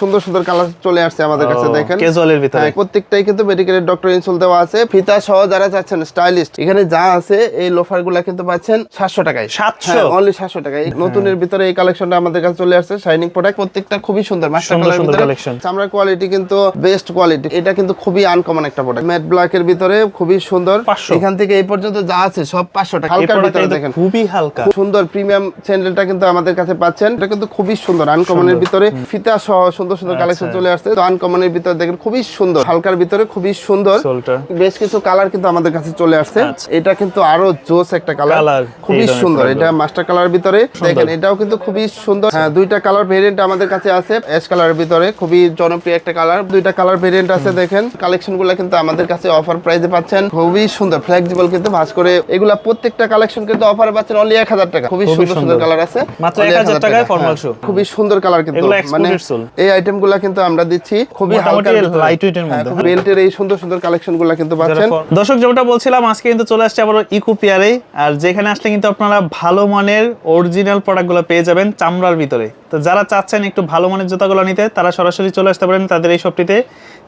সুন্দর সুন্দর কালার চলে আসছে আমাদের কাছে দেখেন। ক্যাজুয়ালের ভিতরে। হ্যাঁ, প্রত্যেকটাই কিন্তু মেডিকেলের ডক্টর ইনসুল দেওয়া আছে। ফিতা সহ যারা চাচ্ছেন স্টাইলিস্ট এখানে যা আছে এই লোফারগুলা কিন্তু পাচ্ছেন সাতশো টাকায়। 700? অনলি সাতশো টাকায়। নতুনের ভিতরে এই কালেকশনটা আমাদের কাছে চলে আসছে শাইনিং প্রোডাক্ট প্রত্যেকটা খুবই সুন্দর মাস্টার কালার ভিতরে। চামড়ার কোয়ালিটি কিন্তু বেস্ট কোয়ালিটি এটা কিন্তু খুবই আনকমন একটা প্রোডাক্ট ম্যাট ব্ল্যাক এর ভিতরে খুবই সুন্দর। এখান থেকে এই পর্যন্ত যা আছে সব পাঁচশো টাকা। হালকার ভিতরে দেখেন। খুবই হালকা। সুন্দর প্রিমিয়াম স্যান্ডেলটা কিন্তু আমাদের কাছে পাচ্ছেন। এটা কিন্তু খুবই সুন্দর আনকমনের ভিতরে। ফিতা সহ সুন্দর সুন্দর কালেকশন চলে আসছে। তো আনকমনের ভিতরে দেখেন খুবই সুন্দর। হালকার ভিতরে খুবই সুন্দর। বেশ কিছু কালার কিন্তু আমাদের কাছে চলে আসছে। আচ্ছা। এটা কিন্তু আরও জোস একটা কালার খুবই সুন্দর। এটা মাস্টার কালার ভিতরে। দেখেন এটাও কিন্তু খুবই সুন্দর। হ্যাঁ দুইটা কালার ভেরিয়েন্ট আমাদের কাছে আছে। অ্যাশ কালারের ভিতরে খুবই জনপ্রিয় একটা কালার দুইটা কালার ভেরিয়েন্ট আছে দেখেন। কালেকশনগুলা কিন্তু আমাদের কাছে অফার প্রাইসে পাচ্ছেন। খুবই সুন্দর। ফ্লেক্সিবল কিন্তু ভাঁজ করে এগুলা প্রত্যেকটা কালেকশন কিন্তু অফারে পাচ্ছেন অনলি এক হাজার টাকা। খুবই সুন্দর সুন্দর। কালার আছে। মাত্র 1000 1000 টাকায় formal হ্যাঁ, shoe। খুবই সুন্দর কালার কিন্তু। মানে এই আইটেমগুলা কিন্তু আমরা দিচ্ছি। খুবই ভিতরে। এর মধ্যে, হ্যাঁ, বেল্টের এই সুন্দর সুন্দর কালেকশনগুলা কিন্তু পাচ্ছেন। দর্শক যেটা বলছিলাম আজকে কিন্তু চলে আসছে আবার ইকো পিয়ারে আর যেখানে আসলে কিন্তু আপনারা ভালো মানের অরিজিনাল প্রোডাক্টগুলো পেয়ে যাবেন চামড়ার ভিতরে। তো যারা চাচ্ছেন একটু ভালো মানের জুতাগুলো নিতে তারা সরাসরি চলে আসতে পারেন তাদের এই শপটিতে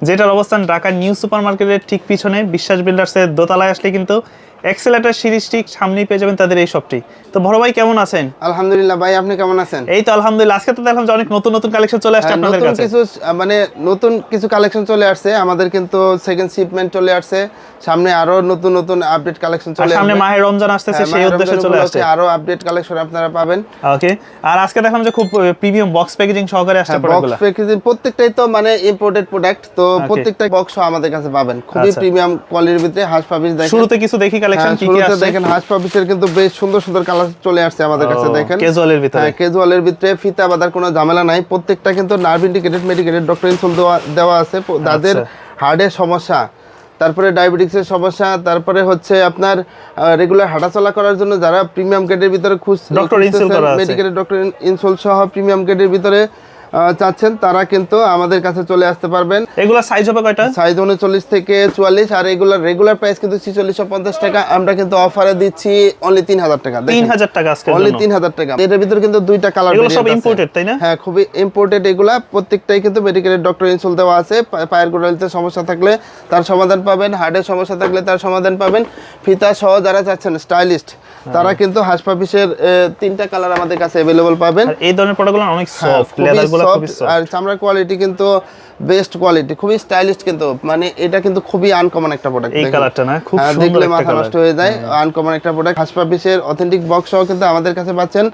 যেটার অবস্থান ঢাকা নিউ সুপার মার্কেটের ঠিক পিছনে বিশ্বাস বিল্ডার্সের দোতলায় আসলে কিন্তু এক্সেলেটার সিরিজ ঠিক সামনেই পেয়ে যাবেন তাদের এই শপটি তো বড় ভাই কেমন আছেন? আলহামদুলিল্লাহ ভাই আপনি কেমন আছেন? এই তো আলহামদুলিল্লাহ আজকে তো দেখলাম যে অনেক নতুন নতুন কালেকশন চলে আসছে হ্যাঁ, আপনাদের কাছে। কিছু মানে নতুন কিছু কালেকশন চলে আসছে আমাদের কিন্তু সেকেন্ড শিপমেন্ট চলে আসছে সামনে আরও নতুন নতুন আপডেট কালেকশন চলে সামনে মাহে রমজান আসতেছে হ্যাঁ, সেই উদ্দেশ্যে চলে আসছে। আরও আপডেট কালেকশন আপনারা পাবেন। ওকে আর আজকে দেখলাম যে খুব প্রিমিয়াম বক্স প্যাকেজিং সহকারে আসছে বক্স প্যাকেজিং প্রত্যেকটাই তো মানে ইম্পোর্টেড প্রোডাক্ট তো প্রত্যেকটা বক্স আমাদের কাছে পাবেন। খুবই আচ্ছা। প্রিমিয়াম কোয়ালিটির ভিতরে হাঁস পাবিস দেখেন শুরুতে কিছু দেখি কালেকশন হ্যাঁ, কি কি আছে? দেখেন হাঁস পাবিসের কিন্তু বেশ সুন্দর সুন্দর কালার চলে আসছে আমাদের কাছে দেখেন। ক্যাজুয়ালের ভিতরে। হ্যাঁ ক্যাজুয়ালের ভিতরে ফিতা বাঁধার কোনো ঝামেলা নাই। প্রত্যেকটা কিন্তু nerve indicated medicated doctor insole দেওয়া দেওয়া আছে। যাদের হার্টের সমস্যা তারপরে ডায়াবেটিক্সের সমস্যা তারপরে হচ্ছে আপনার রেগুলার হাঁটাচলা করার জন্য যারা প্রিমিয়াম গ্রেডের ভিতরে খুঁজ Dr. Insole করা আছে। মেডিকেটেড ডক্টর ইনসোল সহ প্রিমিয়াম গ্রেডের ভিতরে চাচ্ছেন তারা কিন্তু আমাদের কাছে চলে আসতে পারবেন। এগুলা সাইজ হবে কয়টা? সাইজ উনচল্লিশ থেকে চুয়াল্লিশ আর এগুলোর রেগুলার প্রাইস কিন্তু ছিচল্লিশশো পঞ্চাশ টাকা। আমরা কিন্তু অফারে দিচ্ছি অনলি তিন হাজার টাকা তিন হাজার টাকা আজকে অনলি তিন হাজার টাকা। এটার ভিতরে কিন্তু দুইটা কালার সব imported, তাই না? হ্যাঁ খুবই ইম্পোর্টেড এগুলা। প্রত্যেকটাই কিন্তু মেডিকেলের ডক্টর ইনসুল দেওয়া আছে। পায়ের গোড়ালিতে সমস্যা থাকলে তার সমাধান পাবেন হার্টের সমস্যা থাকলে তার সমাধান পাবেন। ফিতা সহ যারা চাচ্ছেন স্টাইলিস্ট তারা কিন্তু হাসপাপিসের তিনটা কালার আমাদের কাছে অ্যাভেলেবল পাবেন। আর এই ধরনের প্রোডাক্টগুলো অনেক সফট লেদারগুলো খুব খুবই সফট আর চামড়ার কোয়ালিটি কিন্তু বেস্ট কোয়ালিটি খুবই স্টাইলিশ কিন্তু মানে এটা কিন্তু খুবই আনকমন একটা প্রোডাক্ট এই কালারটা না খুব সুন্দর দেখলে মাথা নষ্ট হয়ে যায় আনকমন একটা প্রোডাক্ট হাসপাপিসের অথেন্টিক বক্স সহ কিন্তু আমাদের কাছে পাচ্ছেন।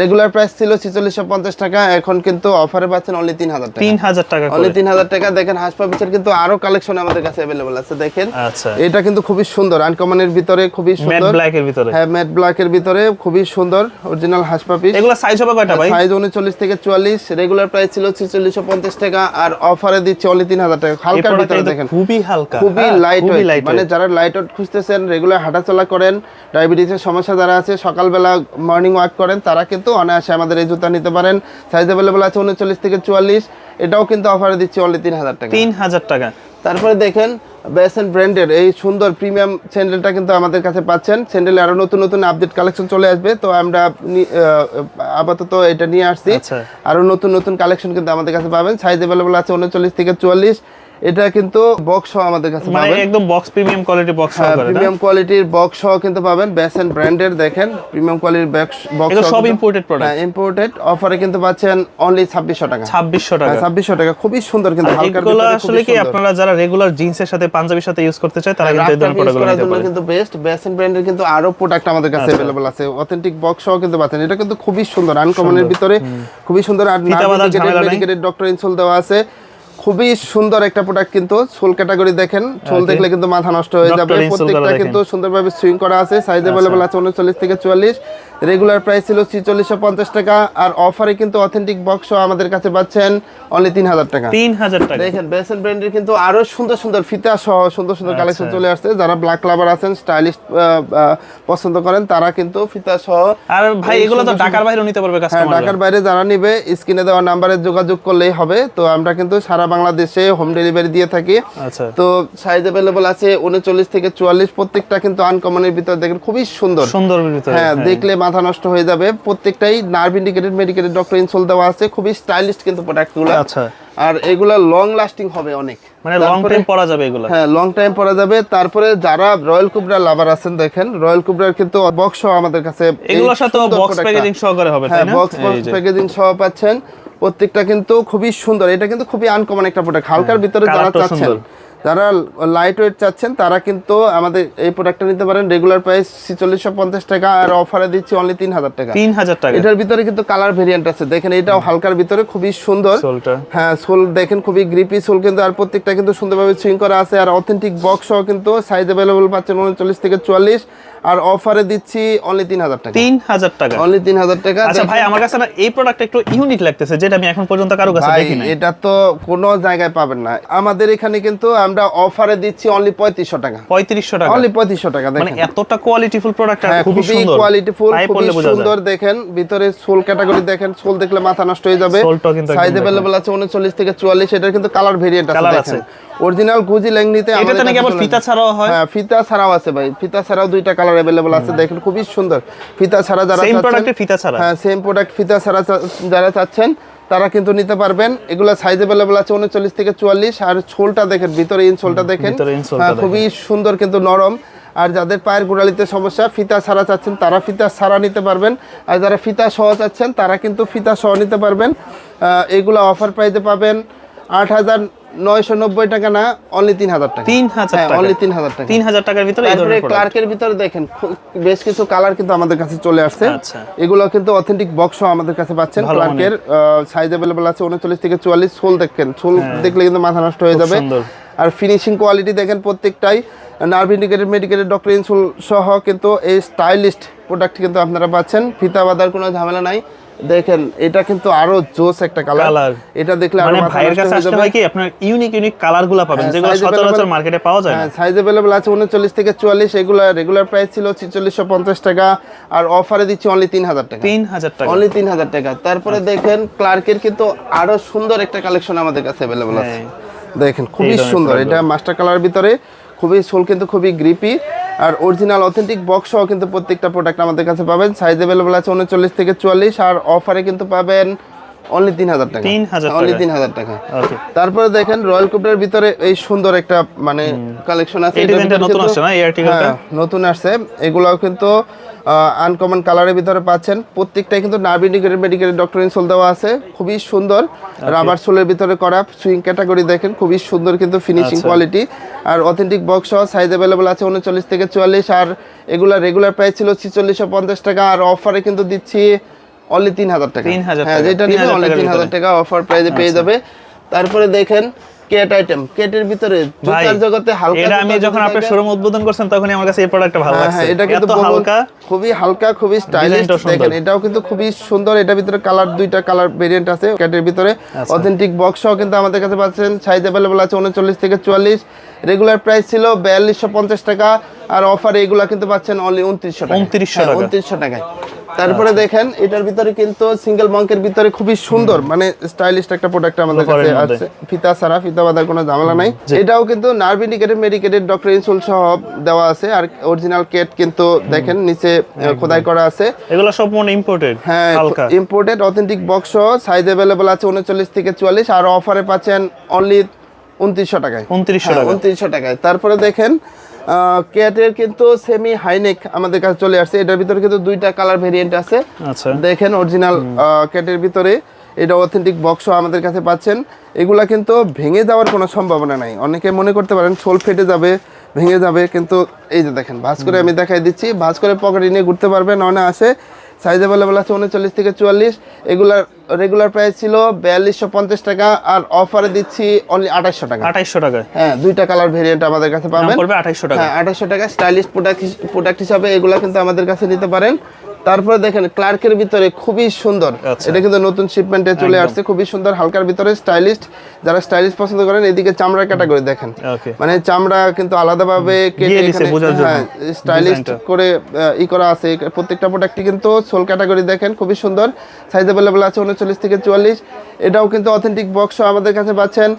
রেগুলার প্রাইস ছিল ছিচল্লিশশো পঞ্চাশ টাকা এখন কিন্তু অফারে পাচ্ছেন অনলি তিন হাজার টাকা। তিন হাজার টাকা অনলি করে। তিন হাজার টাকা দেখেন হাসপাপিসের কিন্তু আরও কালেকশন আমাদের কাছে অ্যাভেলেবল আছে দেখেন। আচ্ছা। এটা কিন্তু খুবই সুন্দর আনকমনের ভিতরে খুবই সুন্দর। ম্যাট ব্ল্যাক এর ভিতরে। হ্যাঁ ম্যাট ব্ল্যাক এর ভিতরে খুবই সুন্দর অরিজিনাল হাসপাপিস এগুলো সাইজ হবে কয়টা ভাই? সাইজ উনচল্লিশ থেকে চুয়াল্লিশ রেগুলার প্রাইস ছিল ছিচল্লিশশো পঞ্চাশ টাকা আর অফারে দিচ্ছে অনলি তিন হাজার টাকা। হালকা ভিতরে দেখেন খুবই হালকা। খুবই হ্যাঁ, লাইট ওয়েট লাইট মানে যারা লাইট খুঁজতেছেন রেগুলার হাঁটাচলা করেন ডায়াবেটিসের সমস্যা যারা আছে সকালবেলা মর্নিং ওয়াক করেন তারা কিন্তু অনায়াসে আমাদের এই জুতা নিতে পারেন। সাইজ অ্যাভেলেবল আছে উনচল্লিশ থেকে চুয়াল্লিশ। এটাও কিন্তু অফারে দিচ্ছে অনলি তিন হাজার টাকা। তিন হাজার টাকা। তারপরে দেখেন বেসেন ব্র্যান্ডের এই সুন্দর প্রিমিয়াম স্যান্ডেলটা কিন্তু আমাদের কাছে পাচ্ছেন। স্যান্ডেলে আরও নতুন নতুন আপডেট কালেকশন চলে আসবে তো আমরা আপাতত এটা নিয়ে আসছি। আরও আরও নতুন নতুন কালেকশন কিন্তু আমাদের কাছে পাবেন। সাইজ অ্যাভেলেবল আছে উনচল্লিশ থেকে চুয়াল্লিশ। এটা কিন্তু বক্স সহ আমাদের কাছে মানে পাবেন একদম বক্স প্রিমিয়াম কোয়ালিটি বক্স সহকারে না প্রিমিয়াম কোয়ালিটির বক্স সহ কিন্তু পাবেন বেসেন ব্র্যান্ডের দেখেন প্রিমিয়াম কোয়ালিটির বক্স এগুলো সব imported product? ইম্পোর্টেড অফারে কিন্তু পাচ্ছেন অনলি ছাব্বিশশো টাকা ছাব্বিশশো টাকা ছাব্বিশশো টাকা খুবই সুন্দর কিন্তু হালকার এগুলো ভিতরে আসলে খুবই কি সুন্দর। আপনারা যারা রেগুলার জিন্সের সাথে পাঞ্জাবির সাথে ইউজ করতে চায় তারা কিন্তু এই ধরনের রাফটার use প্রোডাক্টগুলো করার নিতে জন্য পারে কিন্তু বেস্ট বেসেন ব্র্যান্ডের কিন্তু আরো প্রোডাক্ট আমাদের কাছে আচ্ছা। अवेलेबल আছে অথেন্টিক বক্স সহ কিন্তু পাচ্ছেন এটা কিন্তু খুবই সুন্দর আনকমনের ভিতরে খুবই সুন্দর আর ফিতা বাঁধার ঝামেলা নাই। মেডিকেটেড ডক্টর ইনসোল দেওয়া আছে খুবই সুন্দর একটা প্রোডাক্ট কিন্তু সোল ক্যাটাগরি দেখেন। সোল দেখলে কিন্তু মাথা নষ্ট হয়ে যাবে। প্রত্যেকটা কিন্তু সুন্দরভাবে সুইং করা আছে সাইজ অ্যাভেলেবল আছে উনচল্লিশ থেকে চুয়াল্লিশ। রেগুলার প্রাইস ছিল ছিচল্লিশশো পঞ্চাশ টাকা আর অফারে কিন্তু অথেন্টিক বক্স আমাদের কাছে পাচ্ছেন অনলি তিন হাজার টাকা। তিন হাজার টাকা। দেখেন বেসেন ব্র্যান্ডের কিন্তু আরও সুন্দর সুন্দর ফিতা সহ সুন্দর সুন্দর কালেকশন আচ্ছা। চলে আসছে। যারা ব্ল্যাক লাভার আছেন স্টাইলিশ পছন্দ করেন তারা কিন্তু ফিতা সহ আর ভাই এগুলো তো ঢাকার বাইরে নিতে পারবে হ্যাঁ ঢাকার বাইরে যারা নিবে স্ক্রিনে দেওয়া নাম্বারে যোগাযোগ করলেই হবে। তো আমরা কিন্তু সারা বাংলাদেশে হোম ডেলিভারি দিয়ে থাকি। আচ্ছা। তো সাইজ অ্যাভেলেবল আছে উনচল্লিশ থেকে চুয়াল্লিশ। প্রত্যেকটা কিন্তু আনকমনের ভিতর দেখেন খুবই সুন্দর। সুন্দর ভিতরে হ্যাঁ দেখলে মাথা নষ্ট হয়ে যাবে। প্রত্যেকটাই nerve indicated medicated doctor insole দেওয়া আছে। খুবই স্টাইলিশ কিন্তু প্রোডাক্টগুলো। আচ্ছা। আর এগুলা লং লাস্টিং হবে অনেক। মানে লং টাইম পরা যাবে এগুলো? হ্যাঁ লং টাইম পরা যাবে। তারপরে যারা রয়্যাল কুবরা লাভার আছেন দেখেন রয়্যাল কুবরার কিন্তু বক্স সহ আমাদের কাছে এগুলোর সাথে বক্স। প্যাকেজিং সহকারে হবে তাই হ্যাঁ না? বক্স যে। প্যাকেজিং সহ পাচ্ছেন। প্রত্যেকটা কিন্তু খুবই সুন্দর। এটা কিন্তু খুবই আনকমন একটা প্রোডাক্ট হালকার ভিতরে যারা চাচ্ছেন। যারা লাইট ওয়েট চাচ্ছেন তারা কিন্তু আমাদের এই প্রোডাক্টটা নিতে পারেন। রেগুলার প্রাইস ছিচল্লিশশো পঞ্চাশ টাকা আর অফারে দিচ্ছি অনলি তিন হাজার টাকা। তিন হাজার টাকা। এটার ভিতরে কিন্তু কালার ভেরিয়েন্ট আছে। দেখেন এটাও হালকার ভিতরে খুবই সুন্দর। হ্যাঁ সোল দেখেন খুবই গ্রিপি সোল কিন্তু আর প্রত্যেকটা কিন্তু সুন্দরভাবে সুইং করা আছে। আর অথেন্টিক বক্স সহ কিন্তু সাইজ অ্যাভেলেবল পাচ্ছেন উনচল্লিশ থেকে চুয়াল্লিশ। আর অফারে দিচ্ছি অনলি তিন হাজার টাকা। তিন হাজার টাকা। অনলি তিন হাজার টাকা। আচ্ছা ভাই আমার কাছে না এই প্রোডাক্ট একটু ইউনিক লাগতেছে যেটা আমি এখন পর্যন্ত কারও কাছে ভাই দেখি নাই। এটা তো কোনো জায়গায় পাবেন না। আমাদের এখানে কিন্তু আমরা অফারে দিচ্ছি অনলি পঁয়ত্রিশশো টাকা পঁয়ত্রিশশো টাকা অনলি পঁয়ত্রিশশো টাকা মানে দেখেন এতটা কোয়ালিটিফুল প্রোডাক্ট হ্যাঁ, খুবই সুন্দর কোয়ালিটিফুল পায়ে খুবই পড়লে বোঝা যায়। সুন্দর দেখেন ভিতরে সোল ক্যাটাগরি দেখেন সোল দেখলে মাথা নষ্ট হয়ে যাবে সোলটাও কিন্তু একদম সাইজ দেখেন। अवेलेबल আছে 39 থেকে 44 এটার কিন্তু কালার ভেরিয়েন্ট আছে Colour দেখেন আছে। অরিজিনাল গুজি ল্যাংনিতে এটাতে নাকি আবার ফিতা ছাড়াও হয় হ্যাঁ ফিতা ছাড়াও আছে ভাই ফিতা ছাড়াও দুইটা কালার अवेलेबल আছে দেখেন খুবই সুন্দর ফিতা ছাড়া যারা সেম চাচ্ছেন- প্রোডাক্টে ফিতা ছাড়া হ্যাঁ সেম প্রোডাক্ট ফিতা ছাড়া চা- যারা চাচ্ছেন তারা কিন্তু নিতে পারবেন। এগুলো সাইজ অ্যাভেলেবল আছে উনচল্লিশ থেকে চুয়াল্লিশ। আর ছোলটা দেখেন ভিতরে ইনসোলটা দেখেন। হ্যাঁ, খুবই সুন্দর কিন্তু নরম। আর যাদের পায়ের গোড়ালিতে সমস্যা ফিতা ছাড়া চাচ্ছেন তারা ফিতা ছাড়া নিতে পারবেন। আর যারা ফিতা সহ চাচ্ছেন তারা কিন্তু ফিতা সহ নিতে পারবেন। এগুলো অফার প্রাইজে পাবেন আট হাজার নয়শো নব্বই টাকা না অনলি তিন হাজার টাকা। তিন হাজার অনলি হ্যাঁ, তিন হাজার টাকা। তিন হাজার টাকার ভিতরে তারপরে ক্লার্কের ভিতরে দেখেন বেশ কিছু কালার কিন্তু আমাদের কাছে চলে আসছে। আচ্ছা। এগুলো কিন্তু অথেন্টিক বক্স আমাদের কাছে পাচ্ছেন। ক্লার্কের সাইজ অ্যাভেলেবল আছে উনচল্লিশ থেকে চুয়াল্লিশ সোল দেখেন। সোল হ্যাঁ। দেখলে কিন্তু মাথা নষ্ট হয়ে যাবে। আর ফিনিশিং কোয়ালিটি দেখেন প্রত্যেকটাই। Nerve indicated medicated doctor insole সহ কিন্তু এই স্টাইলিস্ট প্রোডাক্ট কিন্তু আপনারা পাচ্ছেন। ফিতা বাঁধার কোনো ঝামেলা নাই। দেখেন এটা কিন্তু আরও জোস একটা কালার এটা দেখলে মানে ভাইয়ের কাছে হয়ে আসলে হয় কি আপনার ইউনিক ইউনিক কালারগুলা পাবেন হ্যাঁ, যেগুলো সচরাচর মার্কেটে পাওয়া যায় না। হ্যাঁ সাইজ অ্যাভেলেবল আছে উনচল্লিশ থেকে চুয়াল্লিশ এগুলো রেগুলার প্রাইস ছিল ছিচল্লিশশো পঞ্চাশ টাকা আর অফারে দিচ্ছি অনলি তিন হাজার টাকা। তিন হাজার টাকা। অনলি তিন হাজার টাকা। তারপরে দেখেন ক্লার্কের কিন্তু আরও সুন্দর একটা কালেকশন আমাদের কাছে অ্যাভেলেবল আছে। দেখেন খুবই সুন্দর। এটা মাস্টার কালার ভিতরে খুবই সোল কিন্তু খুবই গ্রিপি। আর অরিজিনাল অথেন্টিক বক্স সহ কিন্তু প্রত্যেকটা প্রোডাক্ট আমাদের কাছে পাবেন। সাইজ অ্যাভেলেবল আছে উনচল্লিশ থেকে চুয়াল্লিশ আর অফারে কিন্তু পাবেন অনলি তিন হাজার টাকা। 3,000 অনলি তিন হাজার টাকা। তারপরে দেখেন রয়্যাল কুপটার ভিতরে এই সুন্দর একটা মানে কালেকশন আছে। এই এটার ডিজাইনটা ভিতরে নতুন আসছে না এই আর্টিকেলটা হ্যাঁ, নতুন আসছে। এগুলাও কিন্তু আনকমন কালারের ভিতরে পাচ্ছেন। প্রত্যেকটাই কিন্তু nerve indicated medicated doctor insole দেওয়া আছে। খুবই সুন্দর। রাবার সোলের ভিতরে করা সুইং ক্যাটাগরি দেখেন খুবই সুন্দর কিন্তু ফিনিশিং আচ্ছা। কোয়ালিটি আর অথেন্টিক বক্স সহ সাইজ অ্যাভেলেবল আছে উনচল্লিশ থেকে চুয়াল্লিশ। আর এগুলা রেগুলার প্রাইস ছিল ছিচল্লিশশো পঞ্চাশ টাকা। আর অফারে কিন্তু দিচ্ছি অনলি তিন হাজার টাকা হ্যাঁ যেটা নিবে অনলি তিন হাজার টাকা অফার প্রাইজে পেয়ে যাবে। তারপরে দেখেন কেট আইটেম কেটের ভিতরে জুতার জগতে হালকা এটা আমি যখন আপনার শোরুম উদ্বোধন করছেন আমার কাছে এই প্রোডাক্টটা ভালো হ্যাঁ, লাগছে। হ্যাঁ, এটা কিন্তু হালকা খুবই হালকা খুবই স্টাইলিশ দেখেন এটাও কিন্তু খুবই সুন্দর। এটার ভিতরে কালার দুইটা কালার ভেরিয়েন্ট আছে ক্যাটের ভিতরে। আচ্ছা। অথেন্টিক বক্স সহ কিন্তু আমাদের কাছে পাচ্ছেন। সাইজ অ্যাভেলেবল আছে উনচল্লিশ থেকে চুয়াল্লিশ। রেগুলার প্রাইস ছিল বিয়াল্লিশশো পঞ্চাশ টাকা। আর অফারে এগুলা কিন্তু পাচ্ছেন অনলি উনত্রিশশো টাকা 2900 হ্যাঁ, টাকা। উনত্রিশশো টাকায়। তারপরে দেখেন এটার ভিতরে কিন্তু সিঙ্গেল মঙ্কের ভিতরে খুবই সুন্দর মানে স্টাইলিশ একটা প্রোডাক্ট আমাদের কাছে আছে। ফিতা ছাড়া ফিতা বাঁধার কোনো ঝামেলা নাই। এটাও কিন্তু nerve indicated medicated doctor insole সহ দেওয়া আছে। আর অরিজিনাল কেট কিন্তু দেখেন নিচে খোদাই করা আছে। এগুলো সব মনে ইম্পোর্টেড হ্যাঁ ইম্পোর্টেড অথেন্টিক বক্স সহ সাইজ অ্যাভেলেবল আছে উনচল্লিশ থেকে চুয়াল্লিশ আর অফারে পাচ্ছেন অনলি উনত্রিশশো টাকায়। 2900 হ্যাঁ, টাকা। উনত্রিশশো টাকায়। তারপরে দেখেন কেটের কিন্তু সেমি হাইনেক আমাদের কাছে চলে আসছে। এটার ভিতরে কিন্তু দুইটা কালার ভেরিয়েন্ট আছে। আচ্ছা। দেখেন অরিজিনাল ক্যাটের ভিতরে। এটা অথেন্টিক বক্সও আমাদের কাছে পাচ্ছেন। এগুলা কিন্তু ভেঙে যাওয়ার কোনো সম্ভাবনা নাই। অনেকে মনে করতে পারেন সোল ফেটে যাবে ভেঙে যাবে কিন্তু এই যে দেখেন ভাঁজ করে আমি দেখাই দিচ্ছি। ভাঁজ করে পকেটে নিয়ে ঘুরতে পারবেন অনে আসে সাইজ অ্যাভেলেবল আছে উনচল্লিশ থেকে চুয়াল্লিশ। এগুলার রেগুলার প্রাইস ছিল বিয়াল্লিশশো পঞ্চাশ টাকা আর অফারে দিচ্ছি অনলি আঠাশশো টাকা। আঠাইশশো টাকায় হ্যাঁ দুইটা কালার ভেরিয়েন্ট আমাদের কাছে পাবেন। পড়বে আঠাইশশো টাকা। হ্যাঁ টাকা স্টাইলিশ প্রোডাক্ট প্রোডাক্ট হিসাবে এগুলা কিন্তু আমাদের কাছে নিতে পারেন। তারপরে দেখেন ক্লার্কের ভিতরে খুবই সুন্দর। আচ্ছা। এটা কিন্তু নতুন শিপমেন্টে চলে আসছে খুবই সুন্দর হালকার ভিতরে স্টাইলিস্ট যারা স্টাইলিশ পছন্দ করেন এদিকে চামড়া ক্যাটাগরি দেখেন। মানে চামড়া কিন্তু আলাদাভাবে কেটে এখানে- হ্যাঁ করে ই করা আছে। প্রত্যেকটা প্রোডাক্টই কিন্তু সোল ক্যাটাগরি দেখেন খুবই সুন্দর। সাইজ অ্যাভেলেবল আছে উনচল্লিশ থেকে চুয়াল্লিশ। এটাও কিন্তু অথেন্টিক বক্সও আমাদের কাছে পাচ্ছেন।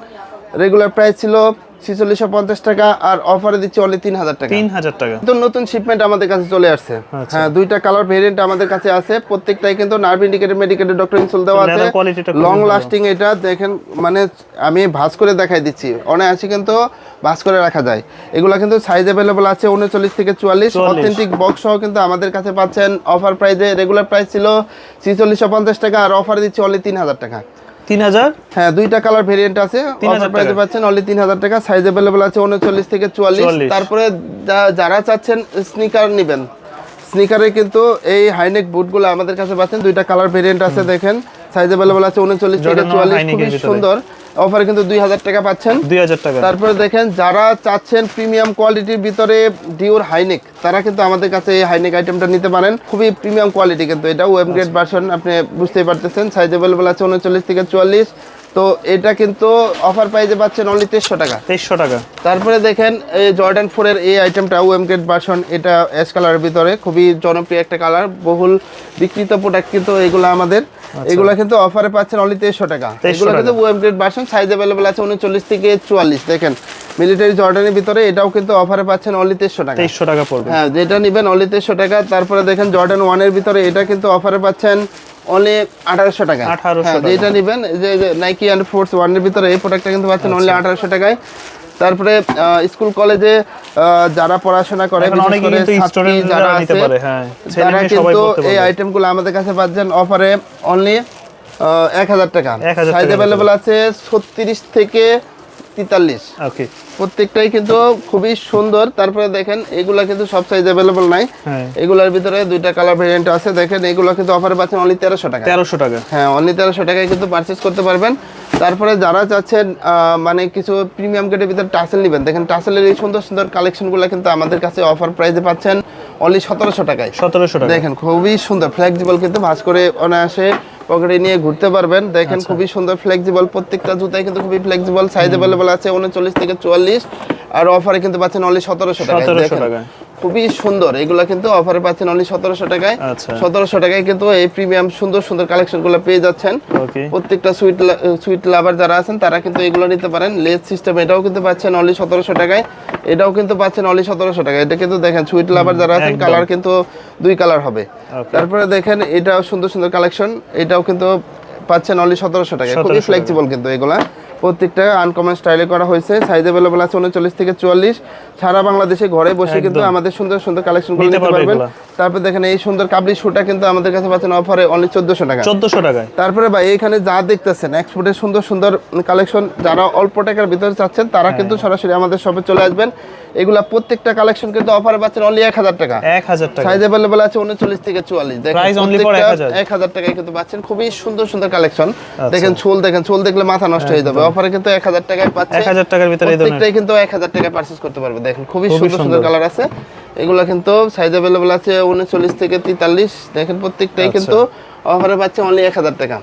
রেগুলার প্রাইস ছিল ছিচল্লিশশো পঞ্চাশ টাকা আর অফারে দিচ্ছি অনলি তিন হাজার টাকা। তিন হাজার টাকা। নতুন নতুন শিপমেন্ট আমাদের কাছে চলে আসছে। আচ্ছা। হ্যাঁ দুইটা কালার ভেরিয়েন্ট আমাদের কাছে আছে। প্রত্যেকটাই কিন্তু nerve indicated medicated doctor insole দেওয়া আছে। লং লাস্টিং এটা দেখেন মানে আমি ভাঁজ করে দেখাই দিচ্ছি। অনেক আছে কিন্তু ভাঁজ করে রাখা যায়। এগুলা কিন্তু সাইজ অ্যাভেলেবল আছে উনচল্লিশ থেকে চুয়াল্লিশ। 44 অথেন্টিক বক্স সহ কিন্তু আমাদের কাছে পাচ্ছেন। অফার প্রাইজে রেগুলার প্রাইস ছিল ছিচল্লিশশো পঞ্চাশ টাকা আর অফার দিচ্ছি অনলি তিন হাজার টাকা। তিন হাজার? হ্যাঁ দুইটা কালার ভেরিয়েন্ট আছে। অফার প্রাইসে পাচ্ছেন অনলি তিন হাজার টাকা। সাইজ अवेलेबल আছে উনচল্লিশ থেকে চুয়াল্লিশ। 44 তারপরে যারা চাচ্ছেন স্নিকার নেবেন। স্নিকারে কিন্তু এই হাইনেক বুটগুলো আমাদের কাছে পাচ্ছেন। দুইটা কালার ভেরিয়েন্ট আছে দেখেন। সাইজ अवेलेबल আছে উনচল্লিশ থেকে Jordan চুয়াল্লিশ High-neck খুবই সুন্দর। অফারে কিন্তু দুই হাজার টাকা পাচ্ছেন। দুই হাজার টাকা। তারপরে দেখেন যারা চাচ্ছেন প্রিমিয়াম কোয়ালিটির ভিতরে ডিওর হাইনেক তারা কিন্তু আমাদের কাছে এই হাইনেক আইটেমটা নিতে পারেন। খুবই প্রিমিয়াম কোয়ালিটি কিন্তু এটা ওয়েব গ্রেড ভার্সন আপনি বুঝতেই পারতেছেন সাইজ অ্যাভেলেবল আছে উনচল্লিশ থেকে চুয়াল্লিশ। তো এটা কিন্তু অফার প্রাইজে পাচ্ছেন অনলি তেইশশো টাকা। তেইশশো টাকা। তারপরে দেখেন এই জর্ডান ফোরের এই আইটেমটা ওয়েম গ্রেড ভার্সন এটা অ্যাশ কালারের ভিতরে খুবই জনপ্রিয় একটা কালার বহুল বিক্রিত প্রোডাক্ট কিন্তু এগুলো আমাদের। এগুলো কিন্তু অফারে পাচ্ছেন অনলি তেইশশো টাকা। এগুলো কিন্তু ওয়েম গ্রেড ভার্সন সাইজ অ্যাভেলেবেল আছে উনচল্লিশ থেকে চুয়াল্লিশ দেখেন। মিলিটারি জর্ডানের ভিতরে এটাও কিন্তু অফারে পাচ্ছেন অনলি তেইশশো টাকা। তেইশশো টাকা পড়বে। হ্যাঁ যেটা নেবেন অনলি তেইশশো টাকা। তারপরে দেখেন জর্ডান ওয়ানের ভিতরে এটা কিন্তু অফারে পাচ্ছেন অনলি আঠারোশো টাকা। 1800 হ্যাঁ যেটা নেবেন যে নাইকি অ্যান্ড ফোর্স ওয়ানের ভিতরে এই প্রোডাক্টটা কিন্তু পাচ্ছেন অনলি আচ্ছা। আঠারোশো টাকায়। তারপরে স্কুল কলেজে যারা পড়াশোনা করে যারা আছে হ্যাঁ। তারা কিন্তু এই আইটেমগুলো আমাদের কাছে পাচ্ছেন অফারে অনলি এক হাজার টাকা। 1000 সাইজ। অ্যাভেলেবল আছে ছত্রিশ থেকে তেতাল্লিশ। ওকে। প্রত্যেকটাই কিন্তু খুবই সুন্দর। তারপরে দেখেন এগুলা কিন্তু সব সাইজ অ্যাভেলেবল নাই। হ্যাঁ। এগুলোর ভিতরে দুইটা কালার ভেরিয়েন্ট আছে। দেখেন এগুলো কিন্তু অফারে পাচ্ছেন অনলি তেরোশো টাকা। তেরোশো টাকা। হ্যাঁ অনলি তেরোশো টাকায় কিন্তু পারচেস করতে পারবেন। তারপরে যারা চাচ্ছেন আহ, মানে কিছু প্রিমিয়াম গেটের ভিতরে টাসেল নেবেন দেখেন টাসেলের এই সুন্দর সুন্দর কালেকশনগুলো কিন্তু আমাদের কাছে অফার প্রাইসে পাচ্ছেন। অনলি সতেরোশো টাকায়। সতেরোশো টাকা দেখেন খুবই সুন্দর ফ্লেক্সিবল কিন্তু ভাঁজ করে অনায়াসে পকেটে নিয়ে ঘুরতে পারবেন। দেখেন আচ্ছা। খুবই সুন্দর ফ্লেক্সিবল প্রত্যেকটা জুতাই কিন্তু খুবই ফ্লেক্সিবল সাইজ অ্যাভেলেবল আছে উনচল্লিশ থেকে চুয়াল্লিশ। আর অফারে কিন্তু পাচ্ছেন অনলি সতেরোশো টাকা দেখেন। খুবই সুন্দর। এগুলো কিন্তু অফারে পাচ্ছেন অনলি সতেরোশো টাকায়। আচ্ছা। সতেরোশো টাকায় কিন্তু এই প্রিমিয়াম সুন্দর সুন্দর কালেকশনগুলো পেয়ে যাচ্ছেন। প্রত্যেকটা সুইট সুইট লাভার যারা আছেন তারা কিন্তু এগুলো নিতে পারেন। লেস সিস্টেম এটাও কিন্তু পাচ্ছেন অনলি সতেরোশো টাকায়। এটাও কিন্তু পাচ্ছেন অনলি সতেরোশো টাকায়। এটা কিন্তু দেখেন সুইট লাভার যারা আছেন কালার কিন্তু দুই কালার হবে। তারপরে দেখেন এটাও সুন্দর সুন্দর কালেকশন এটাও কিন্তু পাচ্ছেন অনলি সতেরোশো টাকা খুবই 1700 ফ্লেক্সিবল কিন্তু এগুলা। প্রত্যেকটা আনকমন স্টাইলে করা হয়েছে। সাইজ অ্যাভেলেবল আছে উনচল্লিশ থেকে চুয়াল্লিশ। সারা বাংলাদেশে ঘরে বসে কিন্তু আমাদের সুন্দর সুন্দর কালেকশনগুলো করে নিতে পারবেন। তারপর দেখেন এই সুন্দর কাবলি শুটা কিন্তু আমাদের কাছে পাচ্ছেন অফারে অনলি চোদ্দশো টাকা চোদ্দশো টাকা তারপরে ভাই এখানে যা দেখতেছেন এক্সপোর্টের সুন্দর সুন্দর কালেকশন যারা অল্প টাকার ভিতরে চাচ্ছেন তারা হ্যাঁ। কিন্তু সরাসরি আমাদের শপে চলে আসবেন। এগুলা প্রত্যেকটা কালেকশন কিন্তু অফারে পাচ্ছেন অনলি এক হাজার টাকা। এক হাজার টাকা। সাইজ অ্যাভেলেবল আছে উনচল্লিশ থেকে চুয়াল্লিশ। দেখেন Price only for 1000 এক হাজার। টাকায় কিন্তু পাচ্ছেন। খুবই সুন্দর সুন্দর কালেকশন আচ্ছা। দেখেন চুল দেখেন চুল দেখলে মাথা নষ্ট হয়ে যাবে। অফারে কিন্তু এক হাজার টাকায় পাচ্ছে এক হাজার টাকার ভিতরে প্রত্যেকটাই কিন্তু এক হাজার টাকায় পারচেস করতে পারবে। দেখেন খুবই সুন্দর সুন্দর। কালার আছে। এগুলো কিন্তু সাইজ অ্যাভেলেবল আছে উনচল্লিশ থেকে তেতাল্লিশ। দেখেন প্রত্যেকটাই আচ্ছা। কিন্তু অফারে পাচ্ছে অনলি এক হাজার টাকা।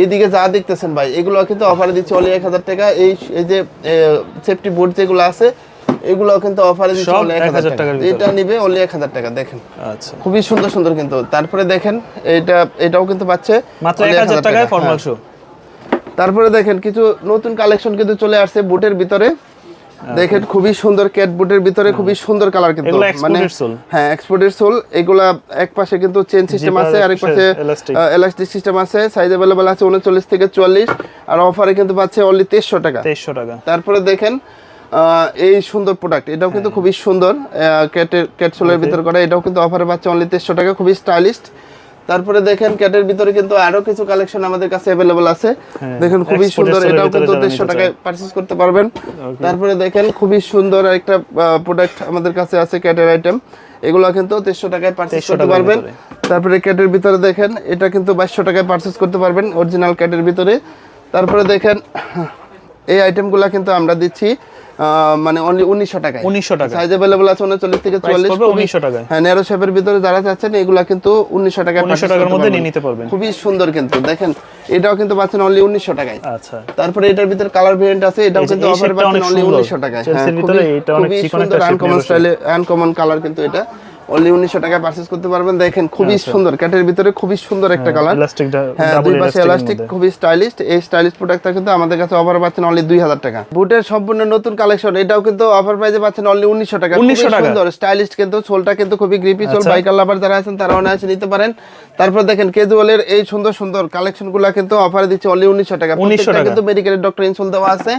এইদিকে যা দেখতেছেন ভাই এগুলো কিন্তু অফারে দিচ্ছে অনলি এক হাজার টাকা। এই এই যে সেফটি বোর্ড যেগুলো আছে এগুলো কিন্তু অফারে দিচ্ছে অনলি 1000 টাকা। এটা নিবে অনলি এক হাজার টাকা দেখেন। আচ্ছা। খুবই সুন্দর সুন্দর কিন্তু। তারপরে দেখেন এটা এটাও কিন্তু পাচ্ছে মাত্র only এক হাজার 1000 টাকায় ফর্মাল হ্যাঁ। শু তারপরে দেখেন কিছু নতুন কালেকশন কিন্তু চলে আসছে বুটের ভিতরে। দেখেন খুবই সুন্দর ক্যাট বুটের ভিতরে খুবই সুন্দর কালার কিন্তু। মানে হ্যাঁ এক্সপোর্টের সোল এগুলা এক পাশে কিন্তু চেন সিস্টেম আছে আরেক পাশে। এলাস্টিক সিস্টেম আছে। সাইজ অ্যাভেলেবল আছে উনচল্লিশ থেকে চুয়াল্লিশ। আর অফারে কিন্তু পাচ্ছে অনলি তেইশশো টাকা। তেইশশো টাকা। তারপরে দেখেন এই সুন্দর প্রোডাক্ট এটাও কিন্তু হ্যাঁ। খুবই সুন্দর ক্যাটের ক্যাটসোলের ভিতর করা এটাও কিন্তু অফারে পাচ্ছে অনলি তেইশশো টাকা খুবই স্টাইলিস্ট তারপরে দেখেন ক্যাটের ভিতরে কিন্তু আরও কিছু কালেকশন আমাদের কাছে অ্যাভেলেবল আছে। হ্যাঁ, দেখেন খুবই সুন্দর এটাও কিন্তু দেড়শো টাকায় পারচেস করতে পারবেন। তারপরে দেখেন খুবই সুন্দর একটা প্রোডাক্ট আমাদের কাছে আছে ক্যাটের আইটেম এগুলো কিন্তু তেইশশো টাকায় পারচেস করতে পারবেন। তারপরে ক্যাটের ভিতরে দেখেন এটা কিন্তু বাইশশো টাকায় পারচেস করতে পারবেন অরিজিনাল ক্যাটের ভিতরে। তারপরে দেখেন এই আইটেমগুলো কিন্তু আমরা দিচ্ছি। মানে অনলি উনিশশো টাকায়। উনিশশো টাকা সাইজ অ্যাভেলেবল আছে উনচল্লিশ থেকে চল্লিশ চুয়াল্লিশ টাকা 1900 হ্যাঁ নেরো শেপের ভিতরে যারা চাচ্ছেন এগুলা কিন্তু উনিশশো টাকা উনিশশো টাকার মধ্যে নিয়ে নিতে পারবেন। খুবই সুন্দর কিন্তু দেখেন এটাও কিন্তু পাচ্ছেন অনলি উনিশশো টাকায়। আচ্ছা। তারপরে এটার ভিতরে কালার ভেরিয়েন্ট আছে এটাও কিন্তু অফারে পাচ্ছেন অনলি উনিশশো টাকায়। হ্যাঁ, খুবই- সুন্দর আনকমন স্টাইলে আনকমন কালার কিন্তু এটা। অনলি উনিশশো টাকায় পারচেস করতে পারবেন। দেখেন খুবই সুন্দর। ক্যাটের ভিতরে খুবই সুন্দর একটা কালার ইলাস্টিক হ্যাঁ দুই পাশে এলাস্টিক খুবই স্টাইলিশ এই স্টাইলিশ প্রোডাক্টটা কিন্তু আমাদের কাছে অফার পাচ্ছেন অনলি দুই হাজার টাকা। বুটের সম্পূর্ণ নতুন কালেকশন এটাও কিন্তু অফার প্রাইসে পাচ্ছেন অনলি উনিশশো টাকা। 1900 খুবই টাকা। সুন্দর। স্টাইলিশ কিন্তু সোলটা কিন্তু খুবই গ্রিপি সোল আচ্ছা। বাইকার লাভার যারা আছেন তারা অনায়াসে নিতে পারেন। তারপর দেখেন কেজুয়ালের এই সুন্দর সুন্দর কালেকশনগুলা কিন্তু অফারে দিচ্ছে অনলি উনিশশো টাকা। 1900 প্রত্যেকটা টাকা। কিন্তু মেডিকেলের ডক্টর ইনসোল দেওয়া আছে।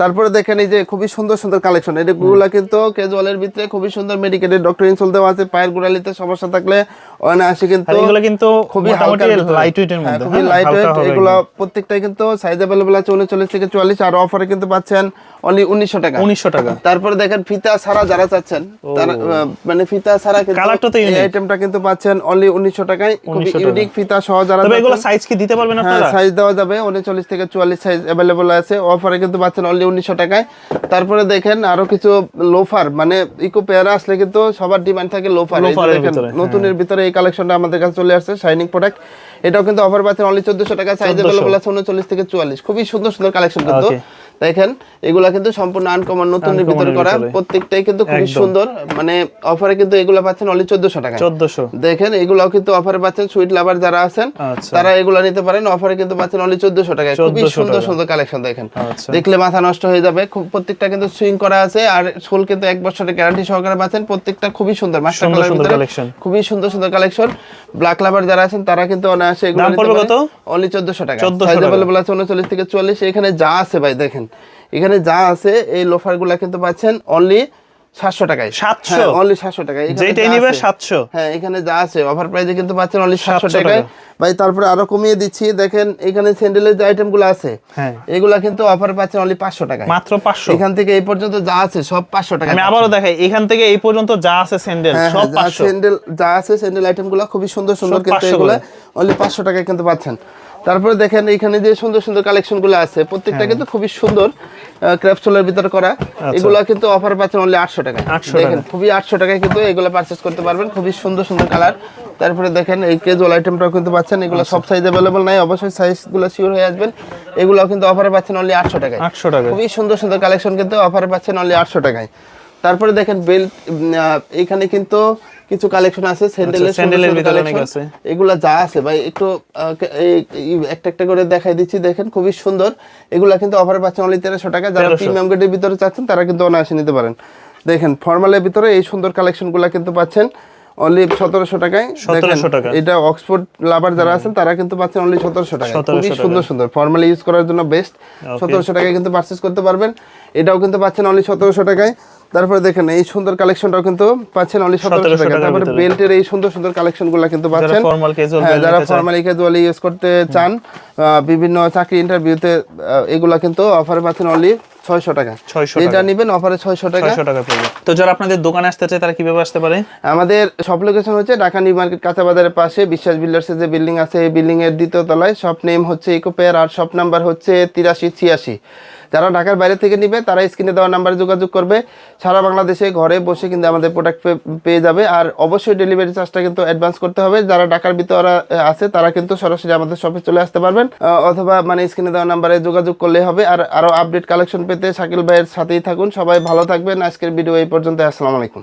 তারপরে দেখেন এই যে খুবই সুন্দর সুন্দর কালেকশন এগুলা কিন্তু কেজুয়ালের ভিতরে খুবই সুন্দর মেডিকেলের ডক্টর ইনসোল দেওয়া আছে। পায়ের গোড়ালিতে সমস্যা থাকলে অনায়াসে কিন্তু এগুলো কিন্তু খুবই লাইট ওয়েটের হ্যাঁ, মধ্যে। খুবই হ্যাঁ, লাইট ওয়েট এগুলো প্রত্যেকটাই কিন্তু সাইজ আছে উনচল্লিশ থেকে চুয়াল্লিশ আর অফারে কিন্তু পাচ্ছেন অনলি উনিশশো টাকা। 1900 টাকা। তারপরে দেখেন ফিতা ছাড়া যারা চাচ্ছেন তারা মানে ফিতা ছাড়া কিন্তু কালারটা তো এই আইটেমটা কিন্তু পাচ্ছেন অনলি উনিশশো টাকায়। খুবই ইউনিক ফিতা সহ যারা তবে এগুলো সাইজ কি দিতে পারবেন হ্যাঁ আপনারা সাইজ দেওয়া যাবে। উনচল্লিশ থেকে চুয়াল্লিশ সাইজ অ্যাভেলেবল আছে। অফারে কিন্তু পাচ্ছেন অনলি উনিশশো টাকায়। তারপরে দেখেন আরও কিছু লোফার মানে ইকো পেয়ারা আসলে কিন্তু সবার ডিমান্ড থাকে লোফার লোফারের ভিতরে, নতুনের ভিতরে এই কালেকশনটা আমাদের কাছে চলে আসছে শাইনিং প্রোডাক্ট এটাও কিন্তু অফার পাচ্ছেন অনলি চোদ্দশো টাকা সাইজ 1400 অ্যাভেলেবল আছে উনচল্লিশ থেকে চুয়াল্লিশ। খুবই সুন্দর সুন্দর কালেকশন কিন্তু. দেখেন এগুলা কিন্তু সম্পূর্ণ আনকমন নতুনের ভিতরে করা। প্রত্যেকটাই কিন্তু খুবই সুন্দর। মানে অফারে কিন্তু এগুলা পাচ্ছেন অনলি চোদ্দশো টাকা 1400 দেখেন এগুলাও কিন্তু অফারে পাচ্ছেন সুইট লাভার যারা আছেন আচ্ছা। তারা এগুলা নিতে পারেন। অফারে কিন্তু পাচ্ছেন অনলি চোদ্দশো টাকায়। খুবই সুন্দর সুন্দর কালেকশন দেখেন। আচ্ছা। দেখলে মাথা নষ্ট হয়ে যাবে। খুব প্রত্যেকটা কিন্তু সুইং করা আছে আর সোল কিন্তু এক বছরের গ্যারান্টি সহকারে পাচ্ছেন। প্রত্যেকটা খুবই সুন্দর। মাস্টার কালার সুন্দর ভিতরে collection। খুবই সুন্দর সুন্দর কালেকশন ব্ল্যাক লাভার যারা আছেন তারা কিন্তু অনায়াসে এগুলো নিতে পারেন। অনলি চোদ্দশো টাকা। 1400 সাইজ টাকা। আছে উনচল্লিশ থেকে চুয়াল্লিশ। এখানে যা আছে ভাই দেখেন। এখানে যা আছে এই লোফারগুলা কিন্তু পাচ্ছেন অনলি সাতশো টাকায়। 700? অনলি সাতশো টাকায়। যেটাই নিবে 700 হ্যাঁ এখানে যা আছে অফার প্রাইসে কিন্তু পাচ্ছেন অনলি সাতশো টাকায়। ভাই তারপরে আরও কমিয়ে দিচ্ছি দেখেন এখানে স্যান্ডেলের যে আইটেমগুলো আছে হ্যাঁ। এগুলা কিন্তু অফার পাচ্ছেন অনলি পাঁচশো টাকায়। মাত্র 500 এখান থেকে এই পর্যন্ত যা আছে সব পাঁচশো টাকা আমি আবারও দেখাই এখান থেকে এই পর্যন্ত যা আছে স্যান্ডেল হ্যাঁ, সব 500 স্যান্ডেল যা আছে স্যান্ডেল আইটেমগুলো খুবই সুন্দর সুন্দর কিন্তু এগুলো অনলি পাঁচশো টাকায় কিন্তু পাচ্ছেন। তারপরে দেখেন এখানে যে সুন্দর সুন্দর কালেকশনগুলো আছে প্রত্যেকটা হ্যাঁ। কিন্তু খুবই সুন্দর ক্র্যাপসোলের ভিতরে করা। এগুলো কিন্তু অফার পাচ্ছেন অনলি আটশো টাকায়। 800 দেখেন খুবই আটশো টাকায় কিন্তু এগুলো পারচেস করতে পারবেন খুবই সুন্দর সুন্দর কালার তারপরে দেখেন এই কেজুয়াল আইটেমটাও কিন্তু পাচ্ছেন এগুলো আচ্ছা। সব সাইজ অ্যাভেলেবল নাই অবশ্যই সাইজগুলো শিওর হয়ে আসবেন। এগুলো কিন্তু অফারে পাচ্ছেন অনলি আটশো টাকায়। 800 টাকা খুবই সুন্দর সুন্দর কালেকশন কিন্তু অফারে পাচ্ছেন অনলি আটশো টাকায়। তারপরে দেখেন বেল্ট এখানে কিন্তু কিছু কালেকশন আছে স্যান্ডেলের আচ্ছা, স্যান্ডেলের ভিতরে অনেক আছে। এগুলা যা আছে ভাই একটু একটা একটা করে দেখাই দিচ্ছি দেখেন খুবই সুন্দর। এগুলা কিন্তু অফারে পাচ্ছেন অনলি তেরোশো টাকা। যারা প্রিমিয়াম গ্রেডের ভিতরে চাচ্ছেন তারা কিন্তু অনায়াসে নিতে পারেন। দেখেন ফর্মালের ভিতরে এই সুন্দর কালেকশনগুলো কিন্তু পাচ্ছেন অনলি সতেরোশো টাকায়। দেখেন 1700 টাকা। এটা অক্সফোর্ড লাভার যারা আছেন তারা কিন্তু পাচ্ছেন অনলি সতেরোশো টাকা 1700 খুবই সুন্দর সুন্দর। ফর্মালি ইউজ করার জন্য বেস্ট সতেরোশো টাকায় কিন্তু পারচেস করতে পারবেন। এটাও কিন্তু পাচ্ছেন অনলি সতেরোশো টাকায়। তারপরে দেখেন এই সুন্দর কালেকশনটাও কিন্তু পাচ্ছেন অনলি সতেরোশো টাকা। তারপরে বেল্টের এই সুন্দর সুন্দর কালেকশনগুলা কিন্তু পাচ্ছেন। হ্যাঁ যারা। ফর্মালি ক্যাজুয়ালি ইউজ করতে চান বিভিন্ন চাকরি ইন্টারভিউতে এগুলা কিন্তু অফারে পাচ্ছেন অনলি ছয়শো টাকা। এটা নিবেন অফারে ছয়শো টাকা। টাকা পড়বে তো যারা আপনাদের দোকানে আসতে চায় তারা কীভাবে আসতে পারে? আমাদের সব লোকেশন হচ্ছে ঢাকা নিউ মার্কেট কাঁচা বাজারের পাশে বিশ্বাস বিল্ডার্সের যে বিল্ডিং আছে এই বিল্ডিং এর দ্বিতীয় তলায়। শপ নেম হচ্ছে ইকো পেয়ার আর শপ নাম্বার হচ্ছে তিরাশি ছিয়াশি। যারা ঢাকার বাইরে থেকে নিবে, তারা স্ক্রিনে দেওয়া নাম্বারে যোগাযোগ করবে। সারা বাংলাদেশে ঘরে বসে কিন্তু আমাদের প্রোডাক্ট পেয়ে যাবে। আর অবশ্যই ডেলিভারি চার্জটা কিন্তু অ্যাডভান্স করতে হবে। যারা ঢাকার ভিতরে আছে, তারা কিন্তু সরাসরি আমাদের শপে চলে আসতে পারবেন। অথবা মানে স্ক্রিনে দেওয়া নাম্বারে যোগাযোগ করলে হবে। আর আরও আপডেট কালেকশন পেতে শাকিল ভাইয়ের সাথেই থাকুন। সবাই ভালো থাকবেন। আজকের ভিডিও এই পর্যন্ত আসসালামু আলাইকুম।